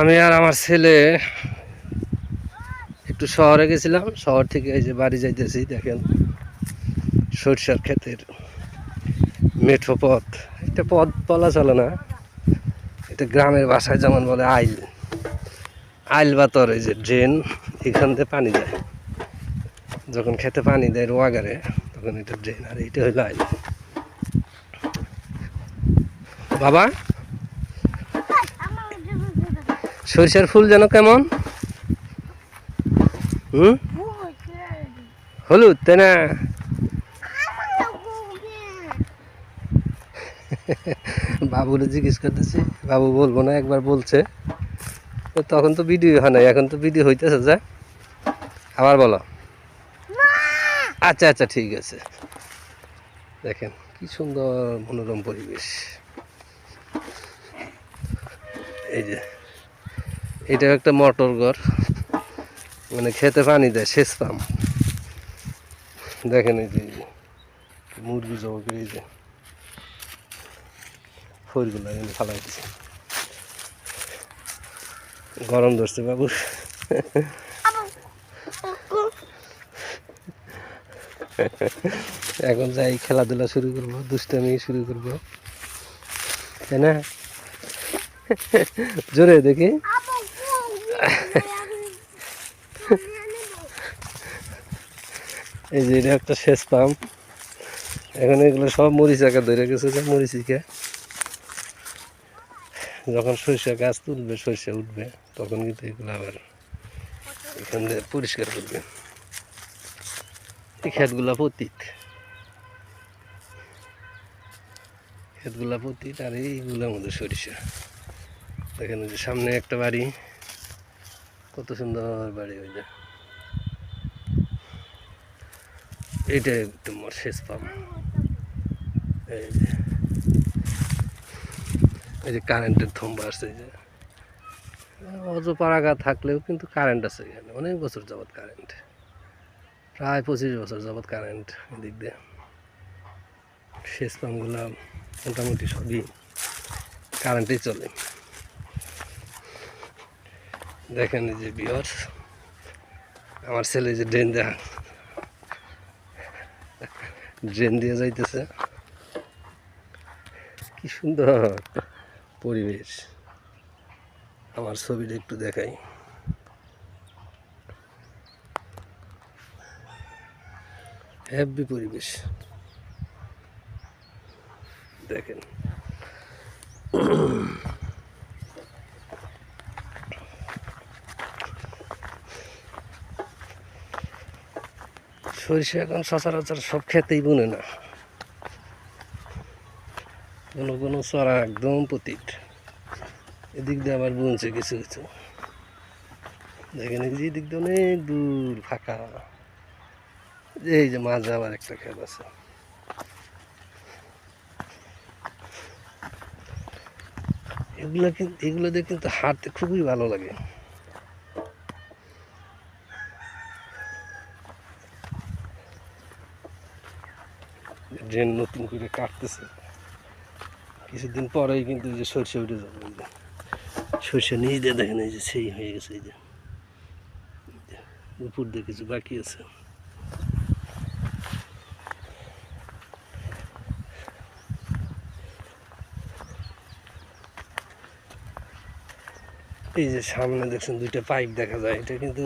আমি আর আমার ছেলে একটু শহরে গেছিলাম। শহর থেকে এই যে বাড়ি যাইতেছি, দেখেন, সরষার ক্ষেতের মেঠো পথ। একটা পথ বলা চলে না, এটা গ্রামের বাসায় যেমন বলে আইল। আইল বা তর, এই যে ড্রেন, এখান থেকে পানি যায়। যখন খেতে পানি দেয় রোয়াগারে, তখন এটা ড্রেন, আর এইটা হইল আইল। বাবা? সরিষার ফুল যেন কেমন? হুম? হলুদ, তাই না? বাবুরে জিজ্ঞেস করতেছি, বাবু বলব না, একবার বলছে। তখন তো ভিডিও হয় না এখন তো ভিডিও হইতেছে, যা। আবার বলো। আচ্ছা আচ্ছা ঠিক আছে। দেখেন, কি সুন্দর মনোরম পরিবেশ। এই যে। এটা একটা মোটর ঘর। মানে খেতে পানি দেয়, সেচ পাম্প। দেখেন এই যে মুরগি করে এই যে ফুলগুলো এনে ফালাই দিছে গরম ধরছে বাবু। এখন যাই খেলাধুলা শুরু করব, দুষ্টামি শুরু করব। তাই না? জোরে দেখি। এই যে এটা একটা শেষ পাম্প। এখন এগুলো সব মরিচাকে ধরে গেছে মরিচিকে যখন সরিষা গাছ তুলবে, সরিষা উঠবে, তখন কিন্তু এগুলো আবার এখান দিয়ে পরিষ্কার করবে। এই ক্ষেতগুলা পতিত। ক্ষেতগুলা পতিত আর এইগুলোর মধ্যে সরিষা। দেখেন যে সামনে একটা বাড়ি। কত সুন্দর বাড়ি ওই যে এইটা তোমার শেষ পাম। এই যে। এই যে কারেন্টের থম্বা আসছে যে। অজ পাড়াগা থাকলেও কিন্তু কারেন্ট আছে এখানে। অনেক বছর যাবৎ কারেন্ট প্রায় পঁচিশ বছর যাবৎ কারেন্ট এদিক দিয়ে। শেষ পাম্পগুলো মোটামুটি সবই কারেন্টেই চলে। দেখেন যে বিয়র্স আমার ছেলে যে ড্রেন দেয়া ড্রেন দিয়ে যাইতেছে। কি সুন্দর পরিবেশ। আমার ছবিটা একটু দেখাই। হ্যাপি পরিবেশ। দেখেন। সরিষা এখন সচরাচর সব খেতেই বুনে না। কোনো কোনো চড়া একদম পতিত। এদিক দিয়ে আবার বুনছে কিছু কিছু। দেখেন যে এদিক দিয়ে অনেক দূর ফাঁকা। এই যে মাঝে আবার একটা খেত আছে। এগুলো কিন্তু এগুলো দিয়ে কিন্তু হাঁটতে খুবই ভালো লাগে। ড্রেন নতুন করে কাটতেছে। কিছুদিন পরেই কিন্তু যে সরষে উঠে যাবে সরষে নিয়ে দিয়ে দেখেন এই যে সেই হয়ে গেছে, এই যে উপর দিয়ে কিছু বাকি আছে। এই যে সামনে দেখছেন দুইটা পাইপ দেখা যায়, এটা কিন্তু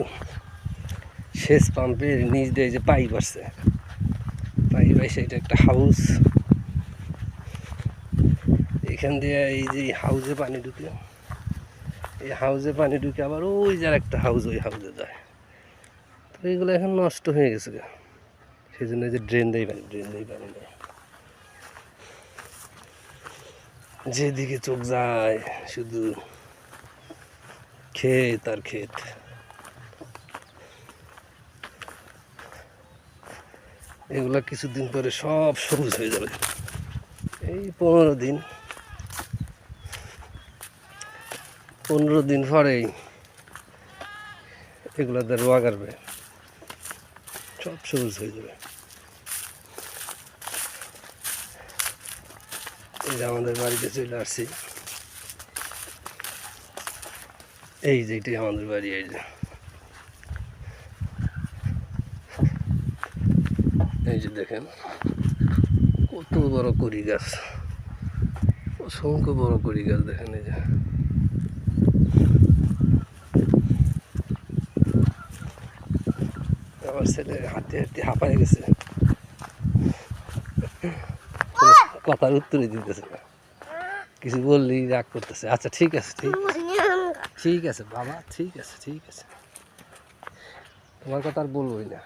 সেচ পাম্পের নিচ দিয়ে যে পাইপ আসছে। পাইপ এটা একটা হাউস এখান দিয়ে এই যে হাউজে পানি ঢুকে। এই হাউজে পানি ঢুকে আবার ওই যার একটা হাউস ওই হাউজে যায়। তো এইগুলো এখন নষ্ট হয়ে গেছে গা। সেই জন্য যে ড্রেন দেয় পানি ড্রেন দেয় পানি নেই যেদিকে চোখ যায়, শুধু ক্ষেত আর ক্ষেত। এগুলা কিছুদিন পরে সব সবুজ হয়ে যাবে। এই পনেরো দিন। পনেরো দিন পরেই এগুলাতে রোয়া কাটবে সব সবুজ হয়ে যাবে। এই যে আমাদের বাড়িতে চলে আসছি। এই যে এটাই আমাদের বাড়ি, এই যে এই যে দেখেন। কত বড় কড়ি গাছ। অসংখ্য বড় করি গাছ দেখেন এই যে। আমার ছেলে হাঁটতে হাঁটতে হাঁপায় গেছে। কথার উত্তরই দিতেছে না। কিছু বললেই রাগ করতেছে। আচ্ছা ঠিক আছে, ঠিক ঠিক আছে, বাবা, ঠিক আছে ঠিক আছে। তোমার কথা আর বলবোই না।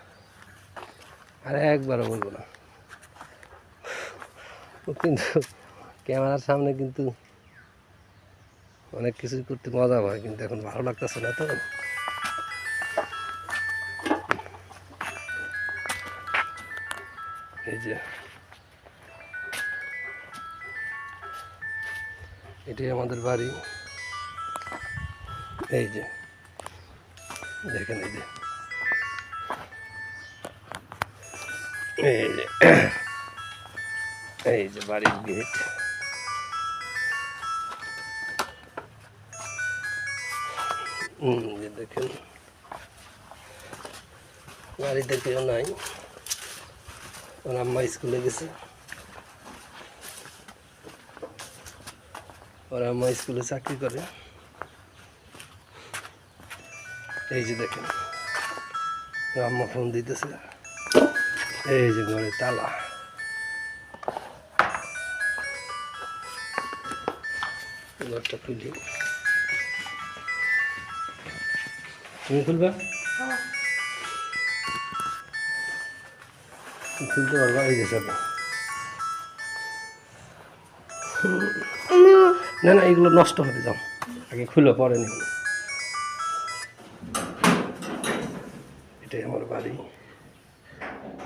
আর একবারও বলব না। কিন্তু ক্যামেরার সামনে কিন্তু অনেক কিছু করতে মজা হয় কিন্তু এখন ভালো লাগতেছে না তো। এই যে। এটাই আমাদের বাড়ি। এই যে। দেখেন এই যে। এই যে এই যে বাড়ির গেট দেখেন বাড়িতে কেউ নাই। ওর আম্মা স্কুলে গেছে। ওর আম্মা স্কুলে চাকরি করে। এই যে দেখেন আম্মা ফোন দিতেছে। এই যে ঘরে তালা। ঘরটা খুলি। তুমি খুলবা? খুলতে পারবা? এই যে সব না না, এগুলো নষ্ট হবে, যাও। আগে খুলো, পরে নিব। এটাই আমার বাড়ি।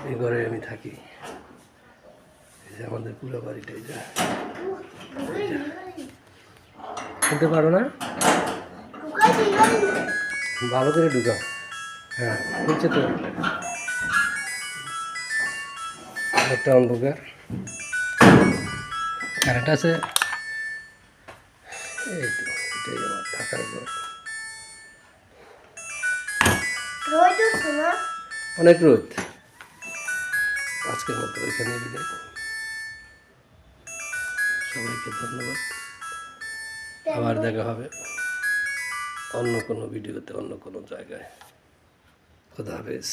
এই ঘরে আমি থাকি। এই যে আমাদের পুরো বাড়িটা এই যে। খুলতে পারো না? ভালো করে ঢুকাও। হ্যাঁ খুলছে তো। একটা অন্ধকার। আর একটা আছে। এই তো এটাই আমার থাকার ঘর। অনেক রোদ। আজকের মতো এখানে বিদায়। সবাইকে ধন্যবাদ। আবার দেখা হবে অন্য কোনো ভিডিওতে, অন্য কোনো জায়গায়। খোদা হাফেজ।